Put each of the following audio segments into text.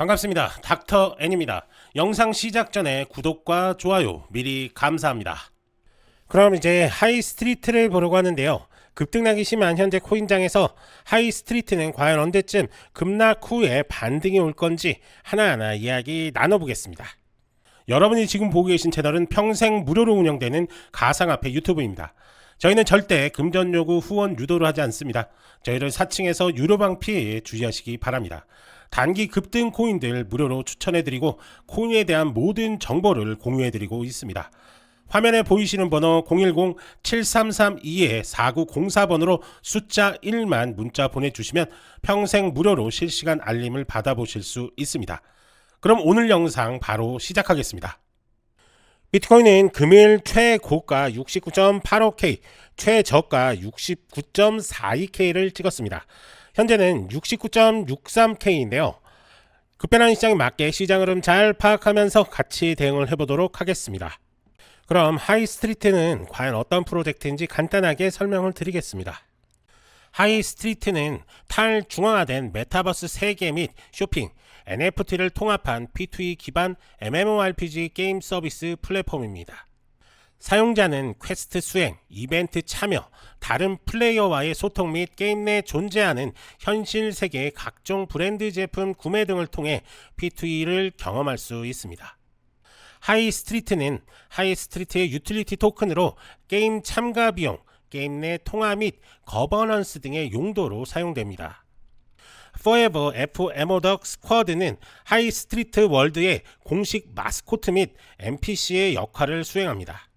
반갑습니다. 닥터 N입니다. 영상 시작 전에 구독과 좋아요 미리 감사합니다. 그럼 이제 하이스트리트를 보려고 하는데요. 급등락이 심한 현재 코인장에서 하이스트리트는 과연 언제쯤 급락 후에 반등이 올 건지 하나하나 이야기 나눠보겠습니다. 여러분이 지금 보고 계신 채널은 평생 무료로 운영되는 가상화폐 유튜브입니다. 저희는 절대 금전 요구 후원 유도를 하지 않습니다. 저희를 사칭해서 유료방 피해에 주의하시기 바랍니다. 단기 급등 코인들 무료로 추천해드리고 코인에 대한 모든 정보를 공유해드리고 있습니다. 화면에 보이시는 번호 010-7332-4904번으로 숫자 1만 문자 보내주시면 평생 무료로 실시간 알림을 받아보실 수 있습니다. 그럼 오늘 영상 바로 시작하겠습니다. 비트코인은 금일 최고가 69.85K, 최저가 69.42K를 찍었습니다. 현재는 69.63K인데요. 급변하는 시장에 맞게 시장 흐름 잘 파악하면서 같이 대응을 해보도록 하겠습니다. 그럼 하이스트리트는 과연 어떤 프로젝트인지 간단하게 설명을 드리겠습니다. 하이 스트리트는 탈중앙화된 메타버스 세계 및 쇼핑, NFT를 통합한 P2E 기반 MMORPG 게임 서비스 플랫폼입니다. 사용자는 퀘스트 수행, 이벤트 참여, 다른 플레이어와의 소통 및 게임 내 존재하는 현실 세계의 각종 브랜드 제품 구매 등을 통해 P2E를 경험할 수 있습니다. 하이스트리트는 하이스트리트의 유틸리티 토큰으로 게임 참가 비용, 게임 내 통화 및 거버넌스 등의 용도로 사용됩니다. Forever FMODOG 스쿼드는 하이스트리트 월드의 공식 마스코트 및 NPC의 역할을 수행합니다.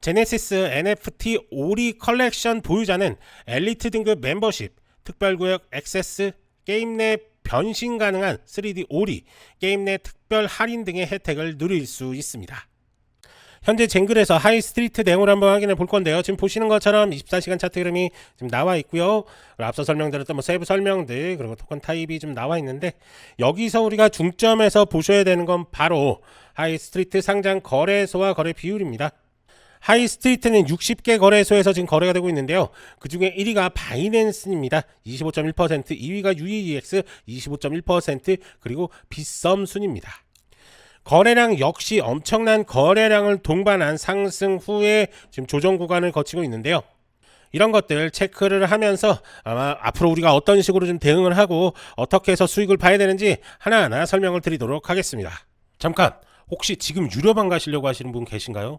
제네시스 NFT 오리 컬렉션 보유자는 엘리트 등급 멤버십, 특별구역 액세스, 게임 내 변신 가능한 3D 오리, 게임 내 특별 할인 등의 혜택을 누릴 수 있습니다. 현재 쟁글에서 하이 스트리트 내용을 한번 확인해 볼 건데요. 지금 보시는 것처럼 24시간 차트 흐름이 지금 나와 있고요. 앞서 설명드렸던 뭐 세부 설명들 그리고 토큰 타입이 좀 나와 있는데 여기서 우리가 중점에서 보셔야 되는 건 바로 하이 스트리트 상장 거래소와 거래 비율입니다. 하이스트리트는 60개 거래소에서 지금 거래가 되고 있는데요. 그 중에 1위가 바이낸스입니다. 25.1%, 2위가 UEX 25.1%, 그리고 빗썸 순입니다. 거래량 역시 엄청난 거래량을 동반한 상승 후에 지금 조정 구간을 거치고 있는데요. 이런 것들 체크를 하면서 아마 앞으로 우리가 어떤 식으로 좀 대응을 하고 어떻게 해서 수익을 봐야 되는지 하나하나 설명을 드리도록 하겠습니다. 잠깐, 혹시 지금 유료방 가시려고 하시는 분 계신가요?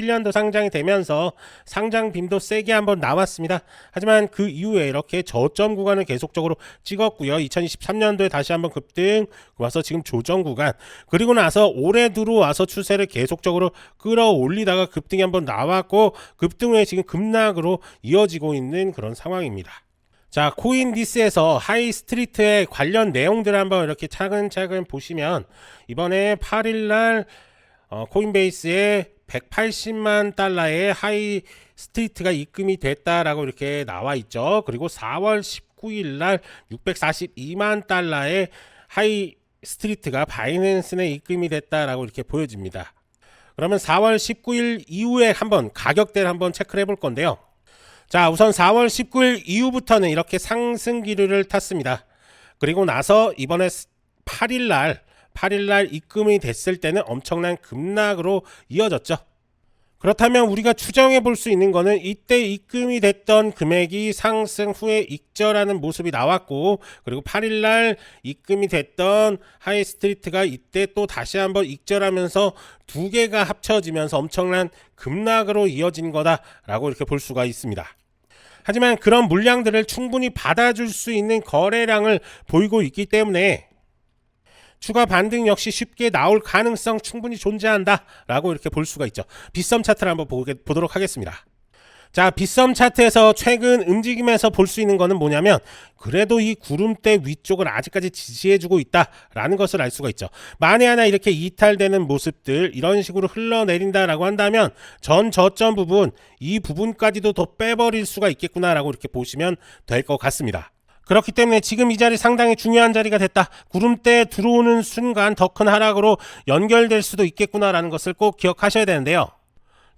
2021년도 상장이 되면서 상장 빔도 세게 한번 나왔습니다. 하지만 그 이후에 이렇게 저점 구간을 계속적으로 찍었고요. 2023년도에 다시 한번 급등 와서 지금 조정 구간 그리고 나서 올해 들어와서 추세를 계속적으로 끌어올리다가 급등이 한번 나왔고 급등 후에 지금 급락으로 이어지고 있는 그런 상황입니다. 자, 코인디스에서 하이스트리트의 관련 내용들을 한번 이렇게 차근차근 보시면 이번에 8일날 어, 코인베이스에 180만 달러의 하이 스트리트가 입금이 됐다라고 이렇게 나와 있죠. 그리고 4월 19일 날 642만 달러의 하이 스트리트가 바이낸스 내 입금이 됐다라고 이렇게 보여집니다. 그러면 4월 19일 이후에 한번 가격대를 한번 체크를 해볼 건데요. 자, 우선 4월 19일 이후부터는 이렇게 상승 기류를 탔습니다. 그리고 나서 이번에 8일 날 8일 날 입금이 됐을 때는 엄청난 급락으로 이어졌죠. 그렇다면 우리가 추정해 볼 수 있는 거는 이때 입금이 됐던 금액이 상승 후에 익절하는 모습이 나왔고 그리고 8일 날 입금이 됐던 하이스트리트가 이때 또 다시 한번 익절하면서 두 개가 합쳐지면서 엄청난 급락으로 이어진 거다라고 이렇게 볼 수가 있습니다. 하지만 그런 물량들을 충분히 받아줄 수 있는 거래량을 보이고 있기 때문에 추가 반등 역시 쉽게 나올 가능성 충분히 존재한다라고 이렇게 볼 수가 있죠. 빗썸 차트를 한번 보게, 보도록 하겠습니다. 자, 빗썸 차트에서 최근 움직임에서 볼 수 있는 거는 뭐냐면 그래도 이 구름대 위쪽을 아직까지 지지해주고 있다라는 것을 알 수가 있죠. 만에 하나 이렇게 이탈되는 모습들 이런 식으로 흘러내린다라고 한다면 전 저점 부분 이 부분까지도 더 빼버릴 수가 있겠구나라고 이렇게 보시면 될 것 같습니다. 그렇기 때문에 지금 이 자리 상당히 중요한 자리가 됐다. 구름대에 들어오는 순간 더 큰 하락으로 연결될 수도 있겠구나라는 것을 꼭 기억하셔야 되는데요.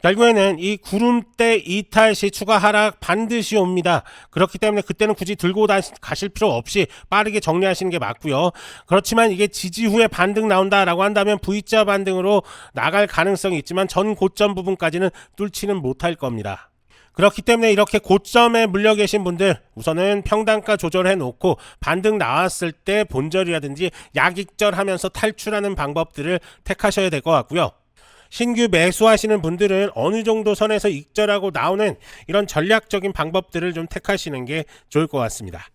결국에는 이 구름대 이탈 시 추가 하락 반드시 옵니다. 그렇기 때문에 그때는 굳이 들고 가실 필요 없이 빠르게 정리하시는 게 맞고요. 그렇지만 이게 지지 후에 반등 나온다라고 한다면 V자 반등으로 나갈 가능성이 있지만 전 고점 부분까지는 뚫지는 못할 겁니다. 그렇기 때문에 이렇게 고점에 물려 계신 분들 우선은 평단가 조절해 놓고 반등 나왔을 때 본절이라든지 약익절 하면서 탈출하는 방법들을 택하셔야 될 것 같고요. 신규 매수하시는 분들은 어느 정도 선에서 익절하고 나오는 이런 전략적인 방법들을 좀 택하시는 게 좋을 것 같습니다.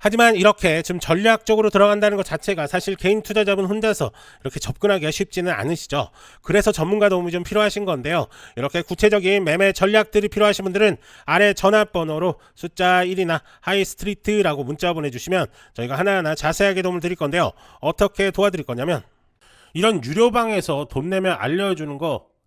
하지만 이렇게 좀 전략적으로 들어간다는 것 자체가 사실 개인 투자자분 혼자서 이렇게 접근하기가 쉽지는 않으시죠. 그래서 전문가 도움이 좀 필요하신 건데요. 이렇게 구체적인 매매 전략들이 필요하신 분들은 아래 전화번호로 숫자 1이나 하이스트리트라고 문자 보내주시면 저희가 하나하나 자세하게 도움을 드릴 건데요. 어떻게 도와드릴 거냐면 이런 유료방에서 돈 내면 알려주는 거